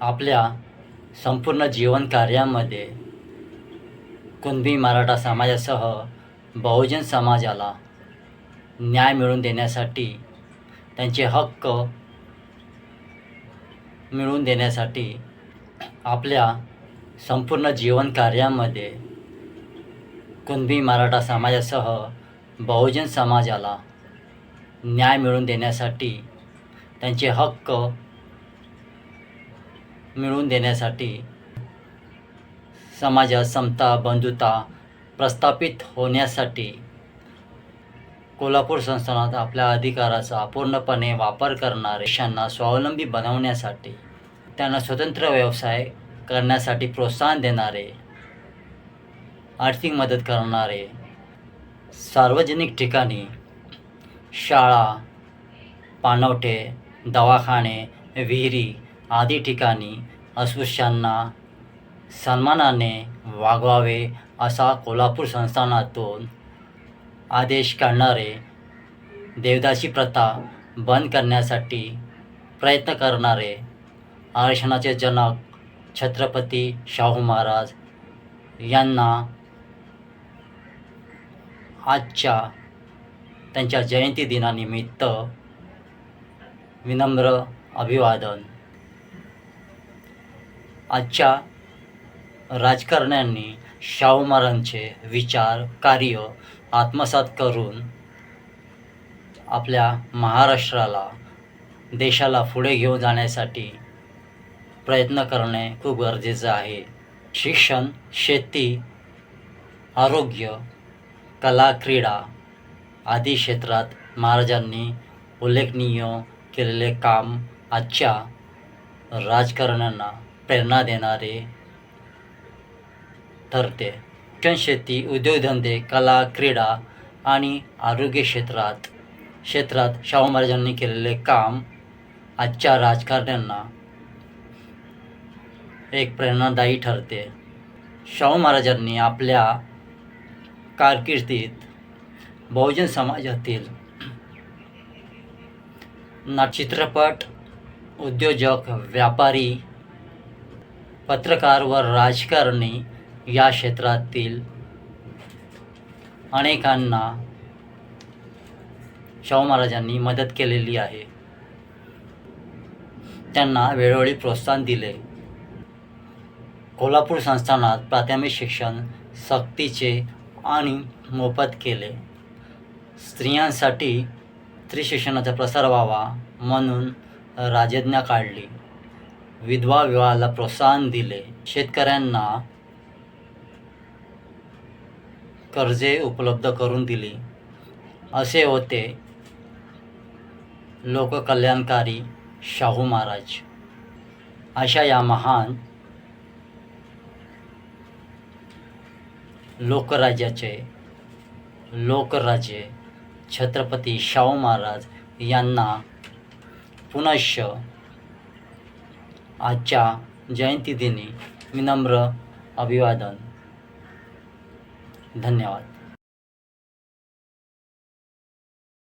आपल्या संपूर्ण जीवन कार्यामध्ये कुणबी मराठा समाजासह बहुजन समाजाला न्याय मिळवून देण्यासाठी त्यांचे हक्क मिळवून देण्यासाठी आपल्या संपूर्ण जीवन कार्यामध्ये कुणबी मराठा समाजासह बहुजन समाजाला न्याय मिळवून देण्यासाठी त्यांचे हक्क मिळवून देण्यासाठी समाजात समता बंधुता प्रस्थापित होण्यासाठी कोल्हापूर संस्थानात आपल्या अधिकाराचा पूर्णपणे वापर करणारे शांना स्वावलंबी बनवण्यासाठी त्यांना स्वतंत्र व्यवसाय करण्यासाठी प्रोत्साहन देणारे आर्थिक मदत करणारे सार्वजनिक ठिकाणी शाळा पाणवठे दवाखाने विहिरी आदी ठिकाणी अस्पृश्यांना सन्मानाने वागवावे असा कोल्हापूर संस्थानातून आदेश काढणारे देवदासी प्रथा बंद करण्यासाठी प्रयत्न करणारे आरक्षणाचे जनक छत्रपती शाहू महाराज यांना आजच्या त्यांच्या जयंती दिनानिमित्त विनम्र अभिवादन. आजच्या राजकारण्यांनी शाहू महाराजांचे विचार कार्य आत्मसात करून आपल्या महाराष्ट्राला देशाला पुढे घेऊन जाण्यासाठी प्रयत्न करणे खूप गरजेचं आहे. शिक्षण शेती आरोग्य कला क्रीडा आदी क्षेत्रात महाराजांनी उल्लेखनीय केलेले काम आजच्या राजकारण्यांना प्रेरणा देणारे ठरते. शिक्षण शेती उद्योगधंदे कला क्रीडा आणि आरोग्य क्षेत्रात क्षेत्रात शाहू महाराजांनी केलेले काम आजच्या राजकारण्यांना एक प्रेरणादायी ठरते. शाहू महाराजांनी आपल्या कारकिर्दीत बहुजन समाजातील ना चित्रपट उद्योजक व्यापारी पत्रकार व राजकारणी या क्षेत्रातील अनेकांना शाहू महाराजांनी मदत केलेली आहे. त्यांना वेळोवेळी प्रोत्साहन दिले. कोल्हापूर संस्थानात प्राथमिक शिक्षण सक्तीचे आणि मोफत केले. स्त्रियांसाठी स्त्री शिक्षणाचा प्रसार व्हावा म्हणून राजज्ञा काढली. विधवा विवाहाला प्रोत्साहन दिले. शेतकऱ्यांना कर्जे उपलब्ध करून दिली. असे होते लोककल्याणकारी शाहू महाराज. अशा या महान लोकराज्याचे लोकराजे छत्रपती शाहू महाराज यांना पुनश्च आजच्या जयंतीदिनी विनम्र अभिवादन. धन्यवाद.